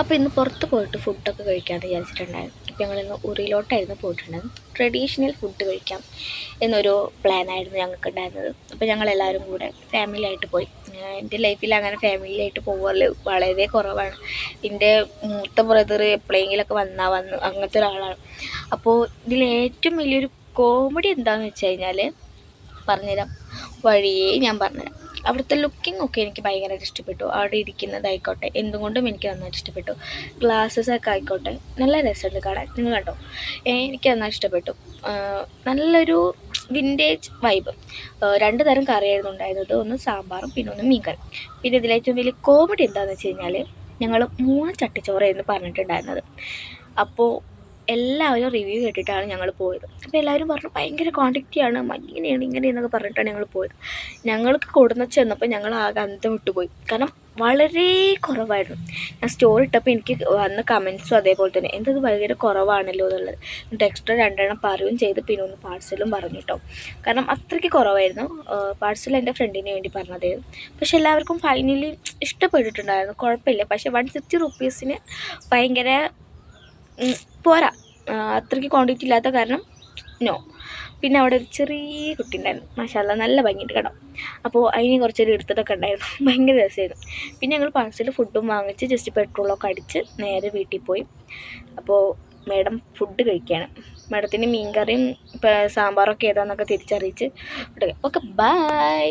അപ്പോൾ ഇന്ന് പുറത്ത് പോയിട്ട് ഫുഡൊക്കെ കഴിക്കാമെന്ന് വിചാരിച്ചിട്ടുണ്ടായിരുന്നു. ഇപ്പോൾ ഞങ്ങളിന്ന് ഉറിയിലോട്ടായിരുന്നു പോയിട്ടുണ്ടായിരുന്നു ട്രഡീഷണൽ ഫുഡ് കഴിക്കാം എന്നൊരു പ്ലാനായിരുന്നു ഞങ്ങൾക്ക് ഉണ്ടായിരുന്നത് അപ്പോൾ ഞങ്ങളെല്ലാവരും കൂടെ ഫാമിലി ആയിട്ട് പോയി. എന്റെ ലൈഫിൽ അങ്ങനെ ഫാമിലിയായിട്ട് പോകൽ വളരെ കുറവാണ്. എന്റെ മൂത്ത ബ്രദർ എപ്പോഴെങ്കിലൊക്കെ വന്നാൽ വന്ന് അങ്ങനത്തെ ഒരാളാണ്. അപ്പോൾ ഇതിൽ ഏറ്റവും വലിയൊരു കോമഡി എന്താണെന്ന് വെച്ച് കഴിഞ്ഞാൽ പറഞ്ഞുതരാം. വഴിയേ ഞാൻ പറഞ്ഞുതരാം. അവിടുത്തെ ലുക്കിംഗ് ഒക്കെ എനിക്ക് ഭയങ്കരമായിട്ട് ഇഷ്ടപ്പെട്ടു. അവിടെ ഇരിക്കുന്നതായിക്കോട്ടെ എന്തുകൊണ്ടും എനിക്ക് നന്നായിട്ട് ഇഷ്ടപ്പെട്ടു. ഗ്ലാസ്സസ് ഒക്കെ ആയിക്കോട്ടെ നല്ല രസമുണ്ട് കാണാൻ. നിങ്ങൾ കണ്ടോ? എനിക്ക് നന്നായി ഇഷ്ടപ്പെട്ടു. നല്ലൊരു വിന്റേജ് വൈബ് രണ്ട് തരം കറിയായിരുന്നു ഉണ്ടായിരുന്നത്. ഒന്ന് സാമ്പാറും പിന്നെ ഒന്ന് മീൻ കറി പിന്നെ ഇതിലെ ഏറ്റവും വലിയ കോമഡി എന്താണെന്ന് വെച്ച് കഴിഞ്ഞാൽ ഞങ്ങൾ മൂന്ന് ചട്ടിച്ചോറായിരുന്നു പറഞ്ഞിട്ടുണ്ടായിരുന്നത്. അപ്പോൾ എല്ലാവരും റിവ്യൂ കേട്ടിട്ടാണ് ഞങ്ങൾ പോയത്. അപ്പോൾ എല്ലാവരും പറഞ്ഞു ഭയങ്കര ക്വാണ്ടിറ്റിയാണ് ഇങ്ങനെയാണ് ഇങ്ങനെയെന്നൊക്കെ പറഞ്ഞിട്ടാണ് ഞങ്ങൾ പോയത്. ഞങ്ങൾക്ക് കൊടുന്ന് ചെന്നപ്പോൾ ഞങ്ങൾ ആകെ അന്തം വിട്ടുപോയി. കാരണം വളരെ കുറവായിരുന്നു. ഞാൻ സ്റ്റോറി ഇട്ടപ്പോൾ എനിക്ക് വന്ന കമൻസും അതേപോലെ തന്നെ എന്തത് ഭയങ്കര കുറവാണല്ലോ എന്നുള്ളത്. എന്നിട്ട് എക്സ്ട്രാ രണ്ടെണ്ണം പറയുകയും ചെയ്ത് പിന്നെ ഒന്ന് പാഴ്സലും പറഞ്ഞു കേട്ടോ കാരണം അത്രയ്ക്ക് കുറവായിരുന്നു. പാഴ്സൽ എന്റെ ഫ്രണ്ടിന് വേണ്ടി പറഞ്ഞതായിരുന്നു പക്ഷെ എല്ലാവർക്കും ഫൈനലി ഇഷ്ടപ്പെട്ടിട്ടുണ്ടായിരുന്നു. കുഴപ്പമില്ല. പക്ഷേ വൺ സിക്സ്റ്റി റുപ്പീസിന് ഭയങ്കര പോരാ. അത്രയ്ക്ക് ക്വാണ്ടിറ്റി ഇല്ലാത്ത കാരണം നോ പിന്നെ അവിടെ ഒരു ചെറിയ കുട്ടി ഉണ്ടായിരുന്നു. മാഷാല്ല നല്ല ഭംഗിയിട്ട് കടം അപ്പോൾ അതിന് കുറച്ചൊരു എടുത്തിട്ടൊക്കെ ഉണ്ടായിരുന്നു. ഭയങ്കര രസമായിരുന്നു പിന്നെ ഞങ്ങൾ പാഴ്സൽ ഫുഡും വാങ്ങിച്ച് ജസ്റ്റ് പെട്രോളൊക്കെ അടിച്ച് നേരെ വീട്ടിൽ പോയി. അപ്പോൾ മേഡം ഫുഡ് കഴിക്കുകയാണ് മേഡത്തിന് മീൻകറിയും സാമ്പാറൊക്കെ ഏതാണെന്നൊക്കെ തിരിച്ചറിയിച്ച് ഓക്കെ ബൈ